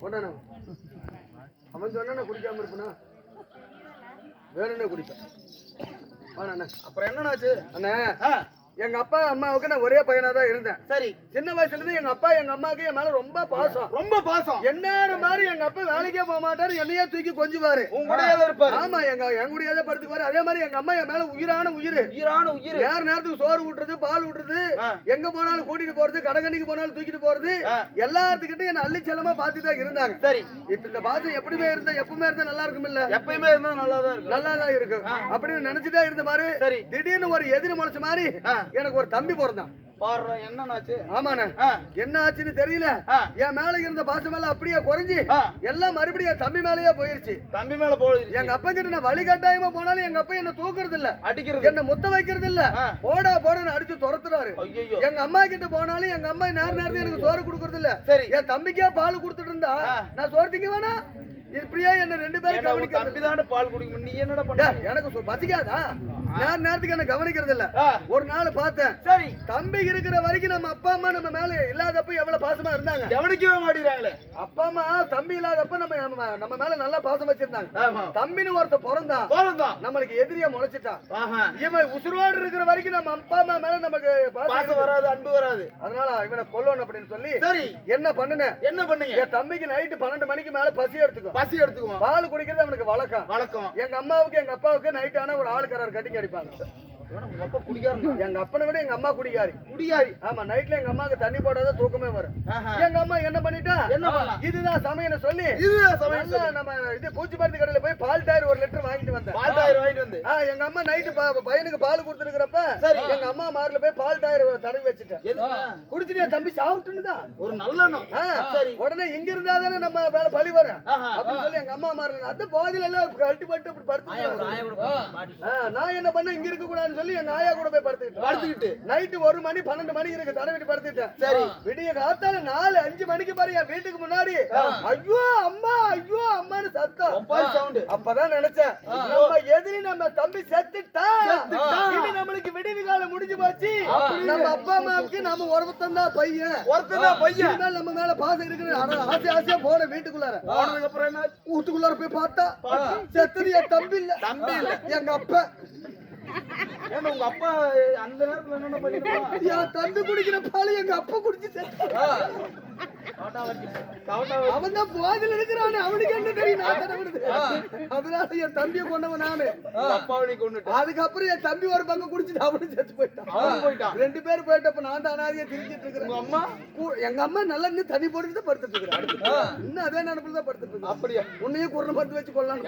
கொண்டாண்ணா அவன் சொன்னா குடிக்காம இருப்பனா? வேணும்னே குடிப்பேன். அப்புறம் என்னன்னாச்சு அண்ணே எங்க அப்பா அம்மாவுக்கு நான் ஒரே பையனா தான் இருந்தேன். சரி. சின்ன வயசுல இருந்து எங்க அப்பா எங்க அம்மாவுக்கு என் மேல ரொம்ப பாசம். ரொம்ப பாசம். என்ன மாதிரி எங்க அப்பா வேலைக்கே போக மாட்டாரு என்னையே தூக்கி கொஞ்சுவாரு. தான் இருப்பாரு. ஆமா எங்க என் கூடயே படுத்துக்குவாரு. அதே மாதிரி எங்க அம்மா என் மேல உயிரான உயிர். உயிரான உயிர். யார் நேரத்துக்கு சோறு ஊட்டுறது பால் ஊட்டுறது. எங்க போனாலும் கூட்டிட்டு போறது கடகண்ணிக்கு போனாலும் தூக்கிட்டு போறது. எல்லாத்துக்கிட்டும் என்ன அள்ளி செல்லமா பார்த்து தான் இருந்தாங்க. சரி. இப்ப இந்த பாசம் எப்படிமே இருந்தா எப்பவுமே இருந்தா நல்லா இருக்கும் இல்ல எப்பயுமே இருந்தா நல்லா தான் இருக்கும். நல்லா தான் இருக்கு அப்படின்னு நினைச்சுட்டே இருந்த மாதிரி திடீர்னு ஒரு எதிரி முளைச்ச மாதிரி. எனக்கு ஒரு தம்பி பிறந்தான். என்ன ஆச்சுன்னு தெரியல. என் மேல இருந்த பாசம் எல்லாம் அப்படியே குறைஞ்சு. எல்லாம் மறுபடியும் தம்பி மேலயே போயிருச்சு. தம்பி மேல போகுது எங்க அப்பா கிட்ட நான் வழி கட்டாயமா போனாலும் எங்க அப்பா என்ன தூக்குறது இல்ல அடிக்கிறது. என்ன முத்த வைக்கிறது இல்ல. போடா போடன்னு அடிச்சு துரத்துறாரு. எங்க அம்மா கிட்ட போனாலும் எங்க அம்மா நேர நேரத்துக்கு எனக்கு சோறு கொடுக்கறது இல்ல சரி. என் தம்பிக்கே பால் கொடுத்துட்டு இருந்தா. நான் சோறு திங்க வேணா இப்படியே என்ன ரெண்டு பேரும் கவனிக்க தம்பி தானே பால் குடிக்கும்? நீ என்னடா பண்ண எனக்கு பசிக்காதா? நேர நேரத்துக்கு என்ன கவனிக்கிறது இல்ல? ஒரு நாள் பார்த்தேன். சரி. தம்பி இருக்கிற வரைக்கும் நம்ம அப்பா அம்மா நம்ம மேல இல்லாதப்ப எவ்வளவு பாசமா இருந்தாங்க? கவனிக்கவே மாட்டேங்கிறாங்களே. அப்பா அம்மா தம்பி இல்லாதப்ப நம்ம நம்ம- மேல நல்லா பாசம் வச்சிருந்தாங்க. தம்பின்னு ஒருத்த பிறந்தான் நம்மளுக்கு எதிரியா முளைச்சிட்டான் இவன் உசுரோடு இருக்கிற வரைக்கும் நம்ம அப்பா அம்மா மேல நமக்கு பாசம். வராது அன்பு வராது. அதனால இவனை கொல்லணும் அப்படின்னு சொல்லி சரி. என்ன பண்ணுனேன்? என்ன பண்ணீங்க தம்பிக்கு நைட்டு பன்னெண்டு மணிக்கு மேல பசி எடுத்துக்கும். பசி எடுத்துக்குவோம் பால் குடிக்கிறது அவனுக்கு வழக்கம். வழக்கம். எங்க அம்மாவுக்கு எங்க அப்பாவுக்கு நைட் ஆனா ஒரு ஆளுக்காரர் கட்டிங்க அடிப்பாங்க. எங்க அப்பனை விட எங்க அம்மா குடிக்காரி குடியாரி ஆமா நைட்ல எங்க அம்மாவுக்கு தண்ணி போடாத தூக்கமே வரும். எங்க அம்மா என்ன பண்ணிட்டா? என்ன பண்ணா? இதுதான் சமையல் சொல்லி இதுதான் சமையல் நம்ம இது பூச்சி மருந்து கடையில போய் பால் டயர் ஒரு வாங்கிட்டு வந்தேன். பால் டயர் வாங்கிட்டு வந்து. எங்க அம்மா நைட்டு பையனுக்கு பால் கொடுத்துருக்கிறப்ப சரி. எங்க அம்மா மார்ல போய் பால் டயர் தடவி வச்சுட்டேன்? குடிச்சிட்டு தம்பி? சாப்பிட்டுன்னு தான். ஒரு சரி. உடனே இங்க இருந்தா தானே நம்ம வேலை பழி வரும். அப்படின்னு சொல்லி எங்க அம்மா மாறல அந்த போதில எல்லாம் கழட்டிப்பட்டு இப்படி படுத்து நான் என்ன பண்ண இங்க இருக்க கூடாதுன்னு சொல்லி எங்க ஆயா கூட போய் படுத்துக்கிட்டேன். படுத்துக்கிட்டு. நைட்டு ஒரு மணி பன்னெண்டு மணி இருக்கு. தடவிட்டு படுத்துட்டேன் சரி. விடிய காத்தால நாலு அஞ்சு மணிக்கு பாரு என் வீட்டுக்கு முன்னாடி. ஐயோ அம்மா ஐயோ அம்மான்னு சத்தம். அப்பதான் நினைச்சேன். நம்ம எதிரி நம்ம தம்பி செத்துட்டா. இனி நம்மளுக்கு விடிவு காலம் முடிஞ்சு போச்சு. நம்ம அப்பா அம்மாவுக்கு நம்ம ஒருத்தன் தான் பையன். ஒருத்தர் தான் பையன். இனிமேல் நம்ம மேல பாசம் இருக்குது. ஆனா ஆசை ஆசையா போன வீட்டுக்குள்ளார. போனதுக்கு அப்புறம் என்ன வீட்டுக்குள்ளார போய் பார்த்தா செத்தது என் தம்பி இல்ல. தம்பி இல்ல. எங்க அப்பா. ஏன்னா உங்க அப்பா அந்த நேரத்துல என்னென்ன பண்ணிருப்பான் என் தம்பி குடிக்கிற பால் எங்க அப்பா குடிச்சு. அவன் தான் போதில் இருக்கிறான். அவனுக்கு என்ன தெரியும். அதனால என் தம்பியை கொண்டவன் நானு. அதுக்கப்புறம் என் தம்பி ஒரு பக்கம் குடிச்சிட்டு அவனும் செத்து போயிட்டான். அவன் ரெண்டு பேரும் போயிட்டப்ப நான் தான் அனாதையா இருக்கிறேன். அம்மா? எங்க அம்மா நல்லா இன்னும் தண்ணி போட்டுட்டு படுத்துட்டு இருக்கிறேன் இன்னும் அதே நினைப்புல தான் படுத்துட்டு இருக்கேன் அப்படியா? உன்னையும் குரணம் படுத்து வச்சு கொள்ளலாம்